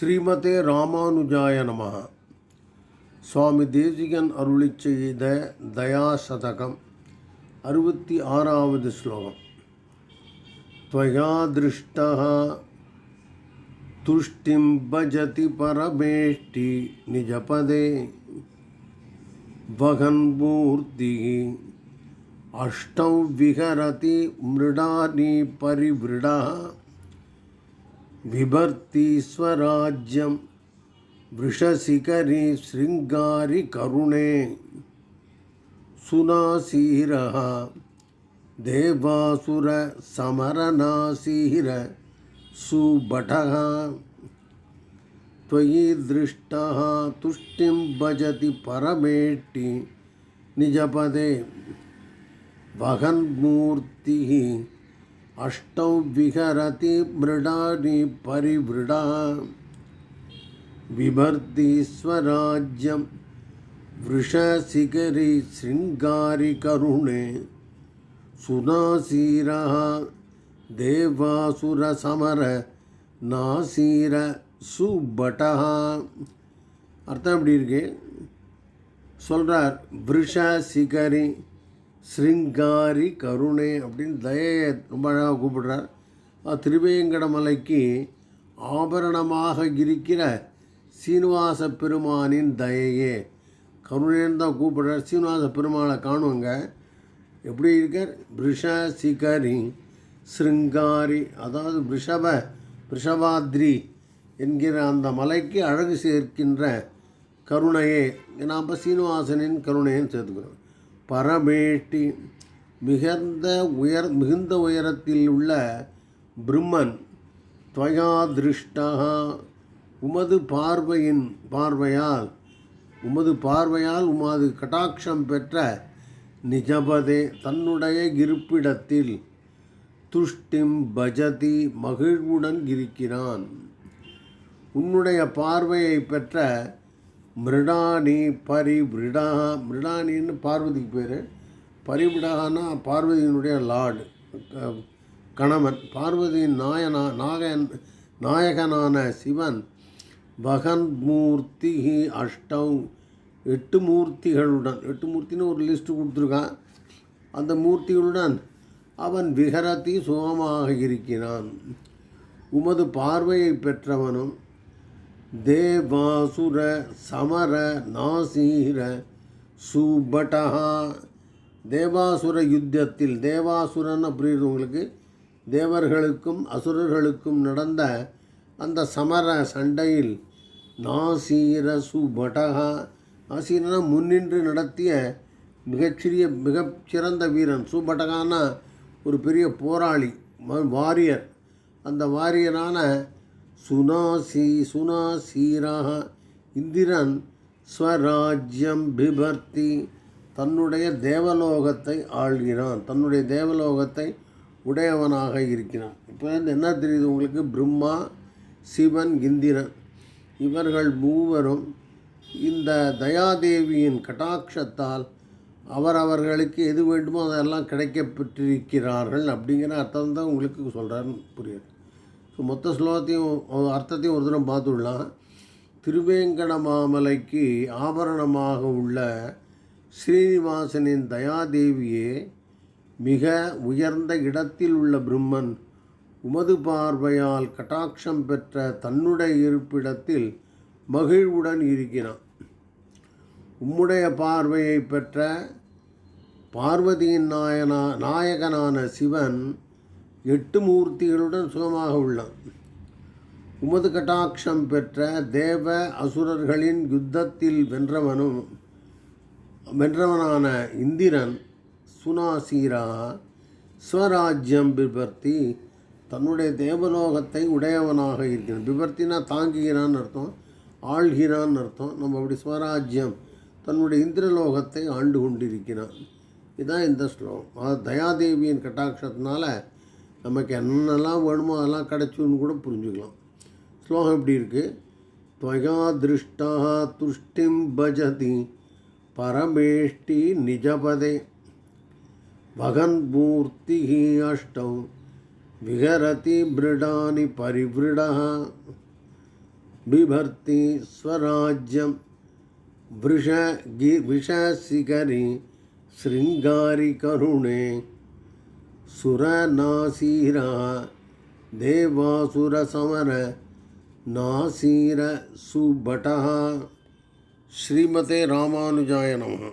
ஸ்ரீமதே ராமானுஜாய நம சுவாமி தேசிகன் அருளி செய்த தயாசதகம் அறுபத்தி ஆறாவது ஸ்லோகம் त्वया दृष्टः तुष्टिं भजति परमेष्टि निजपदे वहन्मूर्तिः अष्टौ विहरति मृडानि परिवृडः बिभर्ति स्वराज्यं वृषशिखरि शृङ्गारि करुणे। सुनासीरः। देवासुर समरनासीर सुभटः। त्वयि दृष्टः तुष्टिं भजति परमेष्टि निजपदे वहन्मूर्तिः अष्टौ विहरति मृडानि परिवृडा बिभर्ति स्वराज्यं वृषशिखरि शृङ्गारिकरुणे சுனாசீரः தேவாசுரசமர நாசீர சுபட்டா அர்த்தம் எப்படி இருக்கு சொல்கிறார் விருஷ சிகரி ஸ்ருங்காரி கருணை அப்படின்னு தயையை ரொம்ப அழகாக கூப்பிடுறார். திருவேங்கட திருவேங்கடமலைக்கு ஆபரணமாக இருக்கிற சீனிவாச பெருமானின் தயையே. கருணைன்னு தான் கூப்பிடுறார். சீனிவாச பெருமாளை காணுங்க. எப்படி இருக்கார்? விஷ சிகரி ஸ்ருங்காரி அதாவது ரிஷப ரிஷபாத்ரி என்கிற அந்த மலைக்கு அழகு சேர்க்கின்ற கருணையே. நாம் சீனிவாசனின் கருணையன்னு சேர்த்துக்கிறோம். பரமேட்டி மிகுந்த உயர் மிகுந்த உயரத்தில் உள்ள பிரம்மன் துவயா திருஷ்டா உமது பார்வையின் பார்வையால் உமது பார்வையால் உமது கட்டாட்சம் பெற்ற நிஜபதே தன்னுடைய இருப்பிடத்தில் துஷ்டிம் பஜதி மகிழ்வுடன் இருக்கிறான். உன்னுடைய பார்வையை பெற்ற மிருடானி பரிவிடா மிருடானின்னு பார்வதிக்கு பேர். பரிவிடானா பார்வதியினுடைய லார்டு கணவன். பார்வதியின் நாயனா நாகன் நாயகனான சிவன். பகன் மூர்த்தி அஷ்டம் எட்டு மூர்த்திகளுடன் எட்டு மூர்த்தின்னு ஒரு லிஸ்ட்டு கொடுத்துருக்கான். அந்த மூர்த்திகளுடன் அவன் விகரத்தி சுகமாக இருக்கிறான். உமது பார்வையை பெற்றவனும் தேவாசுர சமர நாசீர சுபட்டா தேவாசுர யுத்தத்தில் தேவாசுரன் அப்படின்றது உங்களுக்கு தேவர்களுக்கும் அசுரர்களுக்கும் நடந்த அந்த சமர சண்டையில் நாசீர சுபடகா நாசீரனா முன்னின்று நடத்திய மிகச்சிறிய மிகச்சிறந்த வீரன். சூபட்டகான ஒரு பெரிய போராளி வாரியர். அந்த வாரியரான சுனாசி சுனாசீராக இந்திரன் ஸ்வராஜ்யம் பிபர்த்தி தன்னுடைய தேவலோகத்தை ஆள்கிறான். தன்னுடைய தேவலோகத்தை உடையவனாக இருக்கிறான். இப்போ வந்து என்ன தெரியுது உங்களுக்கு? பிரம்மா சிவன் இந்திரன். இவர்கள் மூவரும் இந்த தயாதேவியின் கட்டாட்சத்தால் அவர் அவர்களுக்கு எது வேண்டுமோ அதெல்லாம் கிடைக்கப்பெற்றிருக்கிறார்கள் அப்படிங்கிற அர்த்தம் தான் உங்களுக்கு சொல்கிறாருன்னு புரியுது. ஸோ மொத்த ஸ்லோகத்தையும் அர்த்தத்தையும் ஒரு தினம் பார்த்துடலாம். திருவேங்கட மாமலைக்கு ஆபரணமாக உள்ள ஸ்ரீனிவாசனின் தயாதேவியே மிக உயர்ந்த இடத்தில் உள்ள பிரம்மன் உமது பார்வையால் கட்டாட்சம் பெற்ற தன்னுடைய இருப்பிடத்தில் மகிழ்வுடன் இருக்கிறான். உம்முடைய பார்வையை பெற்ற பார்வதியின் நாயனா நாயகனான சிவன் எட்டு மூர்த்திகளுடன் சுகமாக உள்ளான். உமது கட்டாட்சம் பெற்ற தேவ அசுரர்களின் யுத்தத்தில் வென்றவனும் வென்றவனான இந்திரன் சுனாசீரா ஸ்வராஜ்யம் பிபர்த்தி தன்னுடைய தேவலோகத்தை உடையவனாக இருக்கிறான். பிபர்த்தினா தாங்குகிறான்னு அர்த்தம் ஆள்கிறான்னு அர்த்தம். நம்ம அப்படி ஸ்வராஜ்யம் தன்னுடைய இந்திரலோகத்தை ஆண்டு கொண்டிருக்கிறான். இதுதான் இந்த ஸ்லோகம். தயாதேவியின் கட்டாட்சத்தினால நமக்கு என்னென்னலாம் வேணுமோ அதெல்லாம் கிடைச்சுன்னு கூட புரிஞ்சுக்கலாம் ஸ்லோகம் எப்படி இருக்குது त्वया दृष्टा तुष्टिं भजति परमेष्टि निजपदे भगन्मूर्तिः अष्टौ विहरति मृडानि परिवृडः बिभर्ति स्वराज्यं वृष गि विषशिखरि शृङ्गारिकरुणे சுரநாசீர தேவாசுரசமர நாசீர சுபட்டா ஸ்ரீமதே ராமானுஜாய நம